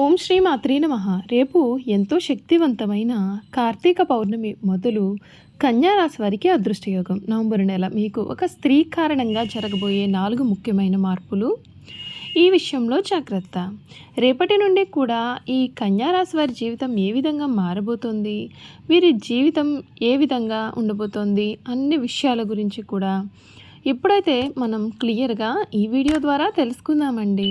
ఓం శ్రీ మాత్రీ నమ. రేపు ఎంతో శక్తివంతమైన కార్తీక పౌర్ణమి మొదలు కన్యారాశి వారికి అదృష్టయోగం. నవంబర్ నెల మీకు ఒక స్త్రీ కారణంగా జరగబోయే నాలుగు ముఖ్యమైన మార్పులు. ఈ విషయంలో జాగ్రత్త. రేపటి నుండి కూడా ఈ కన్యారాశి వారి జీవితం ఏ విధంగా మారబోతోంది? వీరి జీవితం ఏ విధంగా ఉండబోతోంది? అన్ని విషయాల గురించి కూడా ఇప్పుడైతే మనం క్లియర్గా ఈ వీడియో ద్వారా తెలుసుకుందామండి.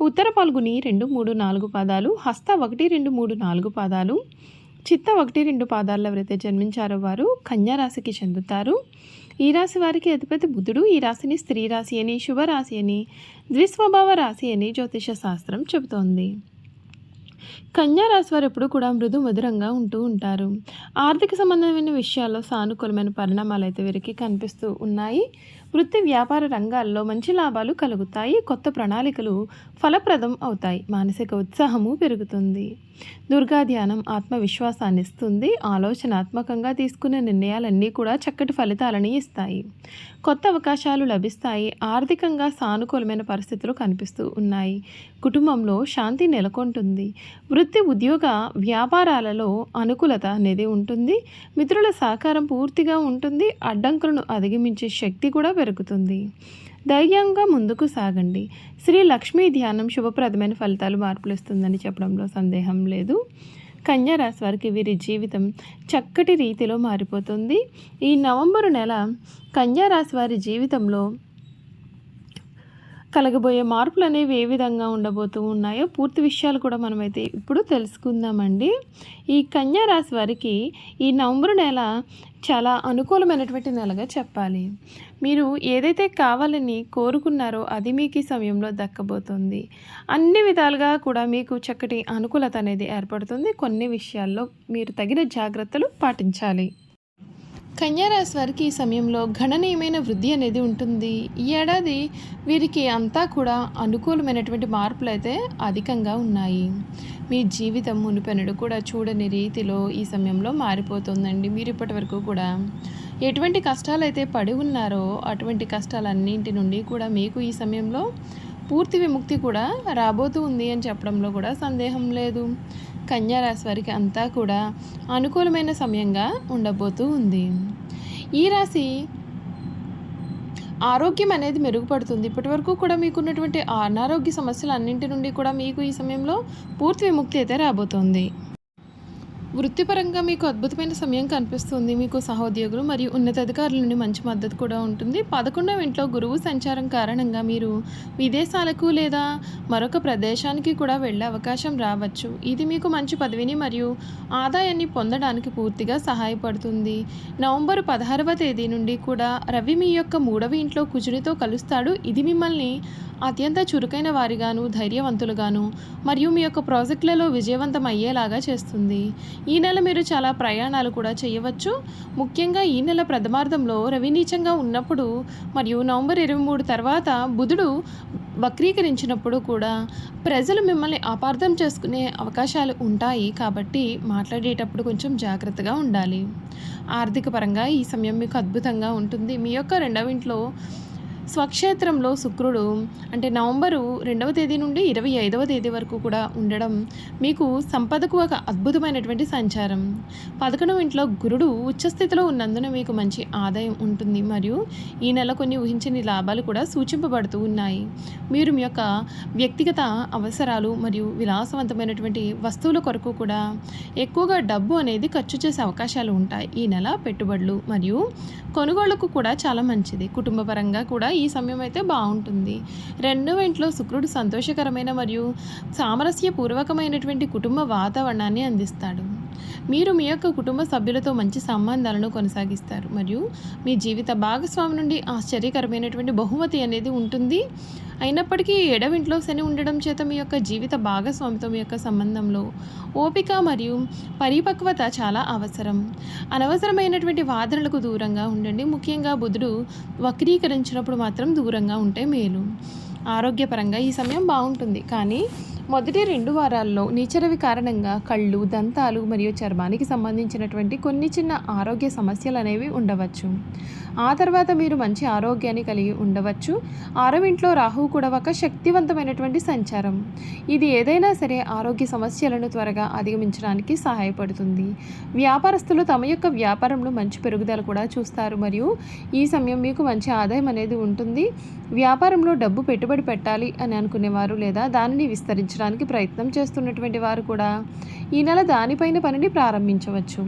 ఉత్తర పాల్గుని రెండు మూడు నాలుగు పాదాలు హస్త ఒకటి రెండు మూడు నాలుగు పాదాలు చిత్త ఒకటి రెండు పాదాల్లో ఎవరైతే జన్మించారో వారు కన్యారాశికి చెందుతారు. ఈ రాశి వారికి అధిపతి బుధుడు. ఈ రాశిని స్త్రీ రాశి అని శుభరాశి అని ద్విస్వభావ రాశి అని జ్యోతిష శాస్త్రం చెబుతోంది. కన్యా రాశి వారు ఎప్పుడు కూడా మృదు మధురంగా ఉంటూ ఉంటారు. ఆర్థిక సంబంధమైన విషయాల్లో సానుకూలమైన పరిణామాలు అయితే వీరికి కనిపిస్తూ ఉన్నాయి. వృత్తి వ్యాపార రంగాల్లో మంచి లాభాలు కలుగుతాయి కొత్త ప్రణాళికలు ఫలప్రదం అవుతాయి. మానసిక ఉత్సాహము పెరుగుతుంది. దుర్గా ధ్యానం ఆత్మవిశ్వాసాన్ని ఇస్తుంది. ఆలోచనాత్మకంగా తీసుకునే నిర్ణయాలన్నీ కూడా చక్కటి ఫలితాలని ఇస్తాయి. కొత్త అవకాశాలు లభిస్తాయి. ఆర్థికంగా సానుకూలమైన పరిస్థితులు కనిపిస్తూ ఉన్నాయి. కుటుంబంలో శాంతి నెలకొంటుంది. వృత్తి ఉద్యోగ వ్యాపారాలలో అనుకూలత అనేది ఉంటుంది. మిత్రుల సహకారం పూర్తిగా ఉంటుంది. అడ్డంకులను అధిగమించే శక్తి కూడా పెరుగుతుంది. ధైర్యంగా ముందుకు సాగండి. శ్రీ లక్ష్మీ ధ్యానం శుభప్రదమైన ఫలితాలు మార్పులు ఇస్తుందని చెప్పడంలో సందేహం లేదు. కన్యా రాశి వారికి వీరి జీవితం చక్కటి రీతిలో మారిపోతుంది. ఈ నవంబరు నెల కన్యా రాశి వారి జీవితంలో కలగబోయే మార్పులు అనేవి ఏ విధంగా ఉండబోతూ ఉన్నాయో పూర్తి విషయాలు కూడా మనమైతే ఇప్పుడు తెలుసుకుందామండి. ఈ కన్యా రాశి వారికి ఈ నవంబర్ నెల చాలా అనుకూలమైనటువంటి నెలగా చెప్పాలి. మీరు ఏదైతే కావాలని కోరుకున్నారో అది మీకు ఈ సమయంలో దక్కబోతుంది. అన్ని విధాలుగా కూడా మీకు చక్కటి అనుకూలత అనేది ఏర్పడుతుంది. కొన్ని విషయాల్లో మీరు తగిన జాగ్రత్తలు పాటించాలి. కన్యారాశి వారికి ఈ సమయంలో గణనీయమైన వృద్ధి అనేది ఉంటుంది. ఈ ఏడాది వీరికి అంతా కూడా అనుకూలమైనటువంటి మార్పులు అయితే అధికంగా ఉన్నాయి. మీ జీవితం మునిపెనడు కూడా చూడని రీతిలో ఈ సమయంలో మారిపోతుందండి. మీరు ఇప్పటి వరకు కూడా ఎటువంటి కష్టాలు అయితే పడి ఉన్నారో అటువంటి కష్టాలన్నింటి నుండి కూడా మీకు ఈ సమయంలో పూర్తి విముక్తి కూడా రాబోతూ ఉంది అని చెప్పడంలో కూడా సందేహం లేదు. కన్యారాశి వారికి అంతా కూడా అనుకూలమైన సమయంగా ఉండబోతూ ఉంది. ఈ రాశి ఆరోగ్యం అనేది మెరుగుపడుతుంది. ఇప్పటి వరకు కూడా మీకున్నటువంటి అనారోగ్య సమస్యలు అన్నింటి నుండి కూడా మీకు ఈ సమయంలో పూర్తి విముక్తి అయితే రాబోతోంది. వృత్తిపరంగా మీకు అద్భుతమైన సమయం కనిపిస్తుంది. మీకు సహోద్యోగులు మరియు ఉన్నతాధికారుల నుండి మంచి మద్దతు కూడా ఉంటుంది. పదకొండవ ఇంట్లో గురువు సంచారం కారణంగా మీరు విదేశాలకు లేదా మరొక ప్రదేశానికి కూడా వెళ్ళే అవకాశం రావచ్చు. ఇది మీకు మంచి పదవిని మరియు ఆదాయాన్ని పొందడానికి పూర్తిగా సహాయపడుతుంది. నవంబర్ పదహారవ తేదీ నుండి కూడా రవి మీ యొక్క మూడవ ఇంట్లో కుజునితో కలుస్తాడు. ఇది మిమ్మల్ని అత్యంత చురుకైన వారిగాను ధైర్యవంతులుగాను మరియు మీ యొక్క ప్రాజెక్టులలో విజయవంతం అయ్యేలాగా చేస్తుంది. ఈ నెల మీరు చాలా ప్రయాణాలు కూడా చేయవచ్చు. ముఖ్యంగా ఈ నెల ప్రథమార్థంలో రవి నీచంగా ఉన్నప్పుడు మరియు నవంబర్ ఇరవై మూడు తర్వాత బుధుడు వక్రీకరించినప్పుడు కూడా ప్రజలు మిమ్మల్ని అపార్థం చేసుకునే అవకాశాలు ఉంటాయి కాబట్టి మాట్లాడేటప్పుడు కొంచెం జాగ్రత్తగా ఉండాలి. ఆర్థిక పరంగా ఈ సమయం మీకు అద్భుతంగా ఉంటుంది. మీ యొక్క రెండవ ఇంట్లో స్వక్షేత్రంలో శుక్రుడు అంటే నవంబరు రెండవ తేదీ నుండి ఇరవై ఐదవ తేదీ వరకు కూడా ఉండడం మీకు సంపదకు ఒక అద్భుతమైనటువంటి సంచారం. పదకొండవ ఇంట్లో గురుడు ఉచ్చస్థితిలో ఉన్నందున మీకు మంచి ఆదాయం ఉంటుంది మరియు ఈ నెల కొన్ని ఊహించని లాభాలు కూడా సూచింపబడుతూ ఉన్నాయి. మీరు మీ యొక్క వ్యక్తిగత అవసరాలు మరియు విలాసవంతమైనటువంటి వస్తువుల కొరకు కూడా ఎక్కువగా డబ్బు అనేది ఖర్చు చేసే అవకాశాలు ఉంటాయి. ఈ నెల పెట్టుబడులు మరియు కొనుగోళ్ళకు కూడా చాలా మంచిది. కుటుంబపరంగా కూడా ఈ సమయం అయితే బాగుంటుంది. రెండవ ఇంట్లో శుక్రుడు సంతోషకరమైన మరియు సామరస్యపూర్వకమైనటువంటి కుటుంబ వాతావరణాన్ని అందిస్తాడు. మీరు మీ యొక్క కుటుంబ సభ్యులతో మంచి సంబంధాలను కొనసాగిస్తారు. మరియు మీ జీవిత భాగస్వామి నుండి ఆశ్చర్యకరమైనటువంటి బహుమతి అనేది ఉంటుంది. అయినప్పటికీ ఎడవింట్లో శని ఉండడం చేత మీ యొక్క జీవిత భాగస్వామితో మీ యొక్క సంబంధంలో ఓపిక మరియు పరిపక్వత చాలా అవసరం. అనవసరమైనటువంటి వాదనలకు దూరంగా ఉండండి. ముఖ్యంగా బుధుడు వక్రీకరించినప్పుడు మాత్రం దూరంగా ఉంటే మేలు. ఆరోగ్యపరంగా ఈ సమయం బాగుంటుంది. కానీ మొదటి రెండు వారాల్లో నీచరవి కారణంగా కళ్ళు దంతాలు మరియు చర్మానికి సంబంధించినటువంటి కొన్ని చిన్న ఆరోగ్య సమస్యలు అనేవి ఉండవచ్చు. ఆ తర్వాత మీరు మంచి ఆరోగ్యాన్ని కలిగి ఉండవచ్చు. ఆరో ఇంట్లో రాహువు కూడా ఒక శక్తివంతమైనటువంటి సంచారం. ఇది ఏదైనా సరే ఆరోగ్య సమస్యలను త్వరగా అధిగమించడానికి సహాయపడుతుంది. వ్యాపారస్తులు తమ యొక్క వ్యాపారంలో మంచి పెరుగుదల కూడా చూస్తారు. మరియు ఈ సమయం మీకు మంచి ఆదాయం అనేది ఉంటుంది. వ్యాపారంలో డబ్బు పెట్టుబడి పెట్టాలి అని అనుకునేవారు లేదా దానిని విస్తరించడానికి ప్రయత్నం చేస్తున్నటువంటి వారు కూడా ఈ నెల దానిపైన పనిని ప్రారంభించవచ్చు.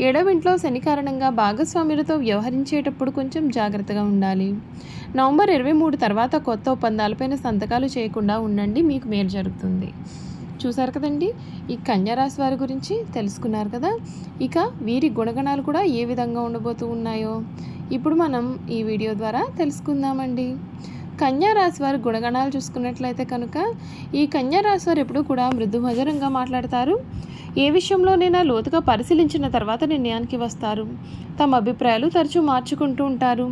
ఏడవింట్లో శని కారణంగా భాగస్వాములతో వ్యవహరించేటప్పుడు కొంచెం జాగ్రత్తగా ఉండాలి. నవంబర్ ఇరవై మూడు తర్వాత కొత్త ఒప్పందాలపైన సంతకాలు చేయకుండా ఉండండి మీకు మేలు జరుగుతుంది. చూసారు కదండి? ఈ కన్యారాశి వారి గురించి తెలుసుకున్నారు కదా? ఇక వీరి గుణగణాలు కూడా ఏ విధంగా ఉండబోతూ ఉన్నాయో? ఇప్పుడు మనం ఈ వీడియో ద్వారా తెలుసుకుందామండి. రాశి వారి గుణగణాలు చూసుకున్నట్లయితే కనుక ఈ కన్యా రాశి వారు ఎప్పుడూ కూడా మృదు మధురంగా మాట్లాడతారు. ఏ విషయంలోనైనా లోతుగా పరిశీలించిన తర్వాత నిర్ణయానికి వస్తారు. తమ అభిప్రాయాలు తరచూ మార్చుకుంటూ ఉంటారు.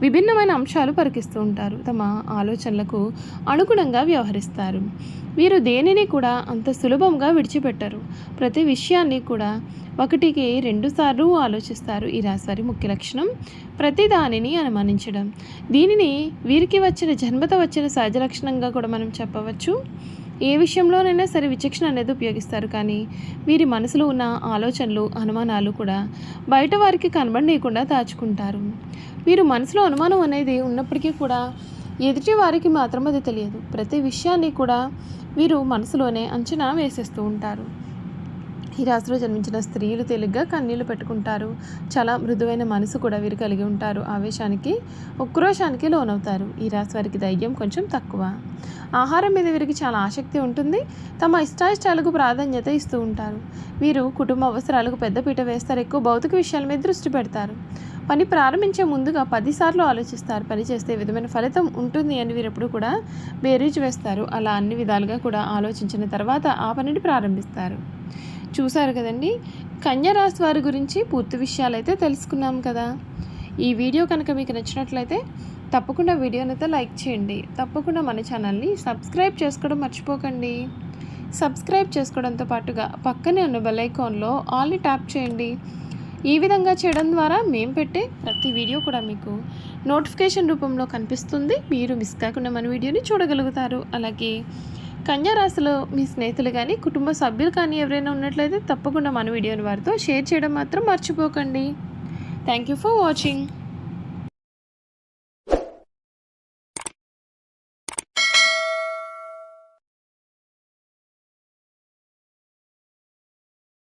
విభిన్నమైన అంశాలు పరికిస్తూ ఉంటారు. తమ ఆలోచనలకు అనుగుణంగా వ్యవహరిస్తారు. వీరు దేనిని కూడా అంత సులభంగా విడిచిపెట్టరు. ప్రతి విషయాన్ని కూడా ఒకటికి రెండుసార్లు ఆలోచిస్తారు. ఈ రాశివారి ముఖ్య లక్షణం ప్రతి దానిని అనుమానించడం. దీనిని వీరికి వచ్చిన జన్మత వచ్చిన సహజ లక్షణంగా కూడా మనం చెప్పవచ్చు. ఏ విషయంలోనైనా సరే విచక్షణ అనేది ఉపయోగిస్తారు. కానీ వీరి మనసులో ఉన్న ఆలోచనలు అనుమానాలు కూడా బయట వారికి కనబడనీయకుండా దాచుకుంటారు. వీరు మనసులో అనుమానం అనేది ఉన్నప్పటికీ కూడా ఎదుటి వారికి మాత్రం అది తెలియదు. ప్రతి విషయాన్ని కూడా వీరు మనసులోనే అంచనా వేసేస్తూ ఉంటారు. ఈ రాశిలో జన్మించిన స్త్రీలు తేలిగ్గా కన్నీళ్ళు పెట్టుకుంటారు. చాలా మృదువైన మనసు కూడా వీరు కలిగి ఉంటారు. ఆవేశానికి ఉక్రోషానికి లోనవుతారు. ఈ రాశి వారికి ధైర్యం కొంచెం తక్కువ. ఆహారం మీద వీరికి చాలా ఆసక్తి ఉంటుంది. తమ ఇష్టాయిష్టాలకు ప్రాధాన్యత ఇస్తూ ఉంటారు. వీరు కుటుంబ అవసరాలకు పెద్దపీట వేస్తారు. ఎక్కువ భౌతిక విషయాల మీద దృష్టి పెడతారు. పని ప్రారంభించే ముందుగా పదిసార్లు ఆలోచిస్తారు. పని చేస్తే విధమైన ఫలితం ఉంటుంది అని వీరు ఎప్పుడు కూడా బేరీజు వేస్తారు. అలా అన్ని విధాలుగా కూడా ఆలోచించిన తర్వాత ఆ పనిని ప్రారంభిస్తారు. చూశారు కదండి? కన్యా రాశి వారి గురించి పూర్తి విషయాలు అయితే తెలుసుకున్నాం కదా. ఈ వీడియో కనుక మీకు నచ్చినట్లయితే తప్పకుండా వీడియోనైతే లైక్ చేయండి. తప్పకుండా మన ఛానల్ని సబ్స్క్రైబ్ చేసుకోవడం మర్చిపోకండి. సబ్స్క్రైబ్ చేసుకోవడంతో పాటుగా పక్కనే ఉన్న బెల్ఐకాన్లో ఆల్ని ట్యాప్ చేయండి. ఈ విధంగా చేయడం ద్వారా మేము పెట్టే ప్రతి వీడియో కూడా మీకు నోటిఫికేషన్ రూపంలో కనిపిస్తుంది. మీరు మిస్ కాకుండా మన వీడియోని చూడగలుగుతారు. అలాగే కన్యారాశిలో మీ స్నేహితులు కానీ కుటుంబ సభ్యులు కానీ ఎవరైనా ఉన్నట్లయితే తప్పకుండా మన వీడియోని వారితో షేర్ చేయడం మాత్రం మర్చిపోకండి. Thank you for watching